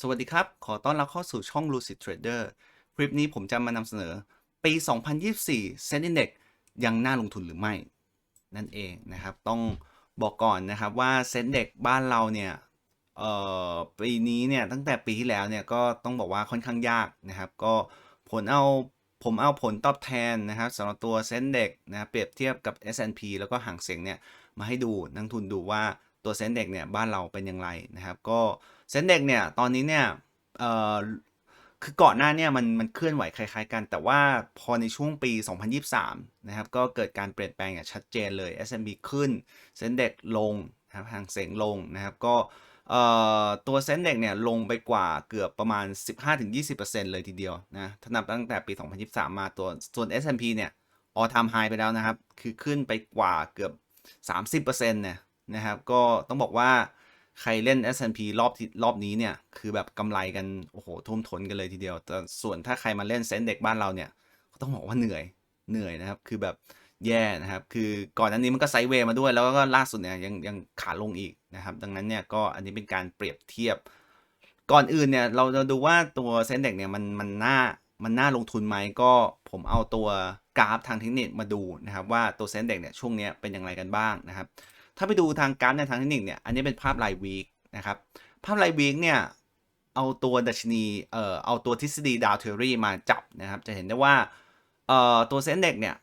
สวัสดีครับ ขอต้อนรับเข้าสู่ช่อง Lucid Trader คลิปนี้ผมจะมานำเสนอ ปี 2024 Set Index ยังน่าลงทุนหรือไม่ นั่นเองนะครับ ต้องบอกก่อนนะครับว่า Set Index บ้านเราเนี่ยปีนี้เนี่ยตั้งแต่ปีที่แล้วเนี่ยก็ต้องบอกว่าค่อนข้างยากนะครับ ก็ผลเอาผมเอาผลตอบแทนนะครับสำหรับตัว Set Index นะเปรียบเทียบกับ S&P แล้วก็ห่างเสียงเนี่ยมาให้ดูนักทุนดูว่า ตัว Set Index เนี่ยบ้านเราเป็นอย่างไรนะครับก็เซนเด็กเนี่ยตอนนี้เนี่ยคือก่อนหน้าเนี่ยมันมันเคลื่อนไหวคล้ายๆกัน แต่ว่าพอในช่วงปี 2023 นะครับก็เกิดการเปลี่ยนแปลงอย่างชัดเจนเลย S&P ขึ้นเซนเด็กลงนะครับห่างเสียงลงนะครับก็ตัวเซนเด็กเนี่ยลงไปกว่าเกือบประมาณ 15-20%เลยทีเดียวนะถ้านับตั้งแต่ปี 2023 มาตัวส่วน S&P เนี่ย all time high ไปแล้วนะครับ คือขึ้นไปกว่าเกือบ 30%เนี่ย นะครับ ก็ต้องบอกว่าใครเล่น S&P รอบรอบนี้เนี่ย คือแบบกำไรกัน โอ้โหท่วมท้นกันเลยทีเดียว แต่ส่วนถ้าใครมาเล่นเซนเด็กบ้านเราเนี่ย ก็ต้องบอกว่าเหนื่อยเหนื่อยนะครับ คือแบบแย่นะครับ คือก่อนอันนี้มันก็ไซด์เวย์มาด้วย แล้วก็ล่าสุดเนี่ยยังยังขาลงอีกนะครับ ดังนั้นเนี่ยก็อันนี้เป็นการเปรียบเทียบ ก่อนอื่นเนี่ยเราจะดูว่าตัวเซนเด็กเนี่ยมันมันน่ามันน่าลงทุนไหมก็ผมเอาตัวกราฟทางเทคนิคมาดูนะครับ ว่าตัวเซนเด็กเนี่ยช่วงนี้เป็นอย่างไรกันบ้างนะครับ ถ้าไปดูทางกราฟในทางเทคนิคเนี่ย อันนี้เป็นภาพรายวีคนะครับ ภาพรายวีคเนี่ย เอาตัวดัชนี เอ่อ เอาตัวทฤษฎีดาวเทอรี่มาจับนะครับ จะเห็นได้ว่า เอ่อ ตัวเซ็นเด็กเนี่ย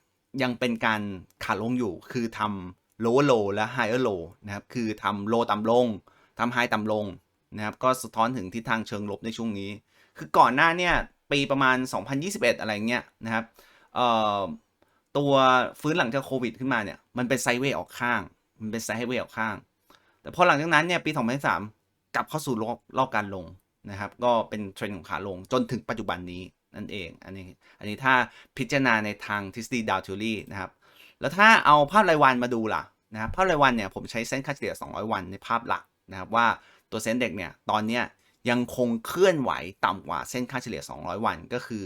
ยังเป็นการขาลงอยู่ คือทำ lower low และ higher low นะครับ คือทำ low ต่ำลง ทำ high ต่ำลงนะครับ ก็สะท้อนถึงทิศทางเชิงลบในช่วงนี้ คือก่อนหน้าเนี่ยปีประมาณ 2021 อะไรเงี้ยนะครับ เอ่อ ตัวฟื้นหลังจากโควิดขึ้นมาเนี่ย มันเป็นไซเวย์ออกข้าง มันเป็นไซด์เวย์ออกข้าง แต่พอหลังจากนั้นเนี่ยปี 2023กลับเข้าสู่รอบรอบการลงนะครับ ก็เป็นเทรนด์ของขาลงจนถึงปัจจุบันนี้นั่นเอง อันนี้ อันนี้ถ้าพิจารณาในทางทฤษฎีดาวทิวรี่นะครับ แล้วถ้าเอาภาพรายวันมาดูล่ะนะครับ ภาพรายวันเนี่ยผมใช้เส้นค่าเฉลี่ย 200 วันในภาพหลักนะครับว่าตัวเส้นเด็กเนี่ยตอนเนี้ยยังคงเคลื่อนไหวต่ำกว่าเส้นค่าเฉลี่ย 200 วันก็คือ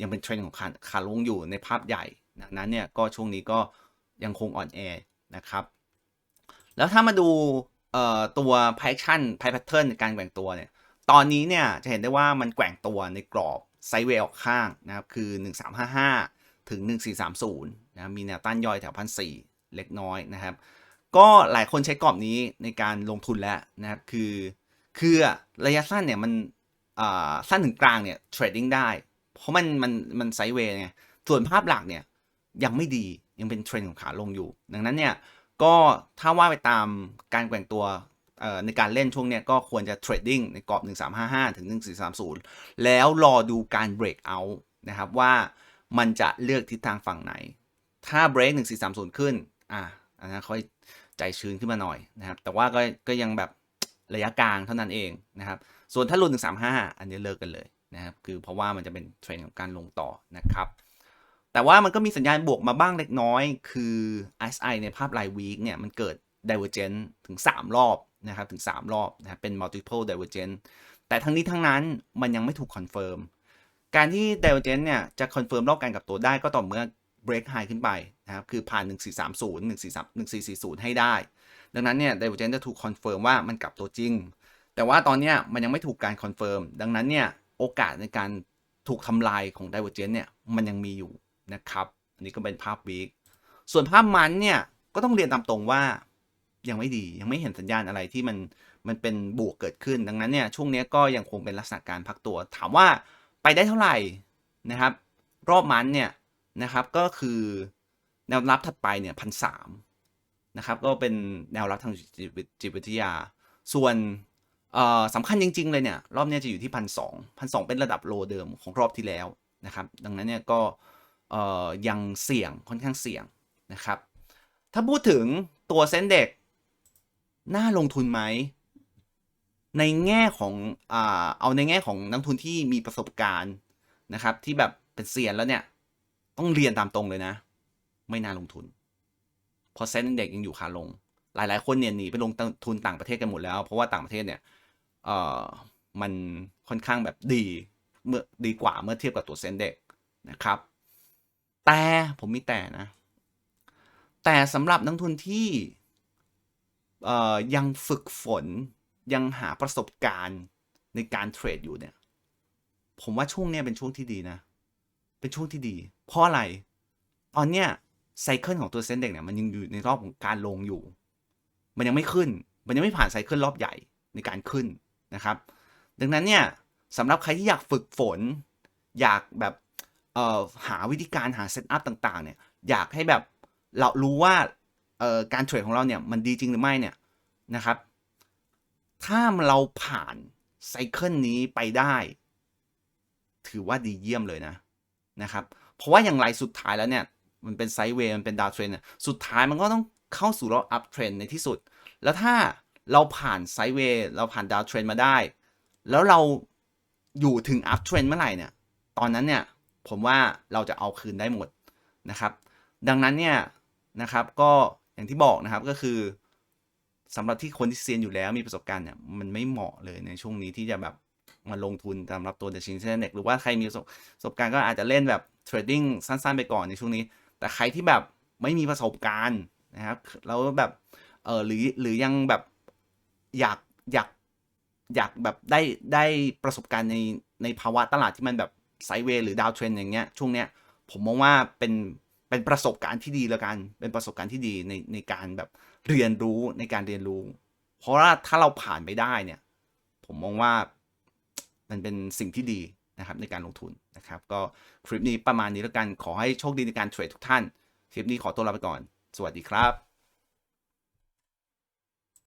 ยังเป็นเทรนด์ของขาขาลงอยู่ในภาพใหญ่ดังนั้นเนี่ยก็ช่วงนี้ก็ยังคงอ่อนแอนะครับ แล้วถ้ามาดูเอ่อตัว p i ชั่น p i pattern ในการแกว่งตัวเนี่ย ตอนนี้เนี่ยจะเห็นได้ว่ามันแกว่งตัวในกรอบไซด์เวย์ออกข้างนะครับ คือ 1355 ถึง 1430นะมีแนวต้านย่อยแถวพันสเล็กน้อยนะครับ ก็หลายคนใช้กรอบนี้ในการลงทุนแล้วนะครับ คือคือระยะสั้นเนี่ยมันสั้นถึงกลางเนี่ยเทรดดิ้งได้ เพราะมันมันมันไซด์เวย์ไงส่วนภาพหลักเนี่ยยังไม่ดียังเป็นเทรนด์ของขาลงอยู่ ดังนั้นเนี่ย ก็ถ้าว่าไปตามการแกว่งตัวในการเล่นช่วงเนี้ยก็ควรจะเทรดดิ้งในกรอบ 1355 ถึง 1430 แล้วรอดูการเบรกเอาท์นะครับว่ามันจะเลือกทิศทางฝั่งไหน ถ้าเบรก1430 ขึ้น อะอันนั้นค่อยใจชื้นขึ้นมาหน่อยนะครับ แต่ว่าก็ก็ยังแบบระยะกลางเท่านั้นเองนะครับ ส่วนถ้าหลุด135 อันนี้เลิกกันเลยนะครับ คือเพราะว่ามันจะเป็นเทรนด์ของการลงต่อนะครับ แต่ว่ามันก็มีสัญญาณบวกมาบ้างเล็กน้อย คือ RSI ในภาพรายวีคเนี่ยมันเกิด divergence ถึง 3 รอบนะครับถึง 3 รอบนะบเป็น multiple divergence แต่ทั้งนี้ทั้งนั้นมันยังไม่ถูกคอนเฟิร์มการที่ divergence เนี่ยจะคอนเฟิร์มรอบการกับตัวได้ก็ต่อเมื่อ break high ขึ้นไปนะครับคือผ่าน 1430 143 1440 ให้ได้ ดังนั้นเนี่ย divergence จะถูกคอนเฟิร์มว่ามันกลับตัวจริง แต่ว่าตอนนี้มันยังไม่ถูกการคอนเฟิร์มดังนั้นเนี่ยโอกาสในการถูกทำลายของ divergence เนี่ยมันยังมีอยู่ นะครับ อันนี้ก็เป็นภาพวีคส่วนภาพมันเนี่ยก็ต้องเรียนตามตรงว่ายังไม่ดียังไม่เห็นสัญญาณอะไรที่มันมันเป็นบวกเกิดขึ้น ดังนั้นเนี่ยช่วงนี้ก็ยังคงเป็นลักษณะการพักตัว ถามว่าไปได้เท่าไหร่นะครับ รอบมันเนี่ยนะครับก็คือแนวรับถัดไปเนี่ยพันสามนะครับก็เป็นแนวรับทางจิตวิทยา ส่วนสำคัญจริง ๆ เลยเนี่ย รอบนี้จะอยู่ที่พันสองพันสองเป็นระดับโลเดิมของรอบที่แล้วนะครับ ดังนั้นเนี่ยก็ ยังเสี่ยงค่อนข้างเสี่ยงนะครับ ถ้าพูดถึงตัวเส้นเด็กน่าลงทุนไหม ในแง่ของอ่าเอาในแง่ของนักทุนที่มีประสบการณ์นะครับ ที่แบบเป็นเซียนแล้วเนี่ย ต้องเรียนตามตรงเลยนะ ไม่น่าลงทุน เพราะเส้นเด็กยังอยู่ขาลง หลาย ๆ คนเนี่ยหนีไปลงทุนต่างประเทศกันหมดแล้ว เพราะว่าต่างประเทศเนี่ยเอ่อมันค่อนข้างแบบดีเมื่อดีกว่าเมื่อเทียบกับตัวเส้นเด็กนะครับ แต่ผมมีแต่นะ แต่สำหรับนักทุนที่ยังฝึกฝนยังหาประสบการณ์ในการเทรดอยู่เนี่ย ผมว่าช่วงเนี้ยเป็นช่วงที่ดีนะ เป็นช่วงที่ดี เพราะอะไร ตอนเนี้ยไซเคิลของตัวเซ็นเด็กเนี่ยมันยังอยู่ในรอบของการลงอยู่ มันยังไม่ขึ้น มันยังไม่ผ่านไซเคิลรอบใหญ่ในการขึ้นนะครับ ดังนั้นเนี่ยสำหรับใครที่อยากฝึกฝน อยากแบบ หาวิธีการหาเซตอัพต่างๆเนี่ยอยากให้แบบเรารู้ว่าการเทรดของเราเนี่ยมันดีจริงหรือไม่เนี่ยนะครับ ถ้าเราผ่านไซเคิลนี้ไปได้ ถือว่าดีเยี่ยมเลยนะนะครับ เพราะว่าอย่างไรสุดท้ายแล้วเนี่ย มันเป็นไซเวย์มันเป็นดาวเทรนเนี่ยสุดท้ายมันก็ต้องเข้าสู่รอบอัพเทรนในที่สุด แล้วถ้าเราผ่านไซเวย์เราผ่านดาวเทรนมาได้ แล้วเราอยู่ถึงอัพเทรนเมื่อไหร่เนี่ย ตอนนั้นเนี่ย ผมว่าเราจะเอาคืนได้หมดนะครับ ดังนั้นเนี่ยนะครับก็อย่างที่บอกนะครับก็คือสำหรับที่คนที่เซียนอยู่แล้วมีประสบการณ์เนี่ยมันไม่เหมาะเลยในช่วงนี้ที่จะแบบมาลงทุนสำหรับตัว The Chin s e n e x หรือว่าใครมีประสบประสบการณ์ก็อาจจะเล่นแบบเทรดดิ้งสั้นๆไปก่อนในช่วงนี้ แต่ใครที่แบบไม่มีประสบการณ์นะครับแล้วแบบเออหรือหรือยังแบบอยากอยากอยากแบบได้ได้ประสบการณ์ในในภาวะตลาดที่มันแบบ ไซเวย์หรือดาวเทรนอย่างเงี้ยช่วงเนี้ยผมมองว่าเป็นเป็นประสบการณ์ที่ดีแล้วกัน เป็นประสบการณ์ที่ดีในในการแบบเรียนรู้ในการเรียนรู้ เพราะว่าถ้าเราผ่านไปได้เนี่ย ผมมองว่ามันเป็นสิ่งที่ดีนะครับในการลงทุนนะครับ ก็คลิปนี้ประมาณนี้แล้วกันขอให้โชคดีในการเทรดทุกท่าน คลิปนี้ขอตัวลาไปก่อน สวัสดีครับ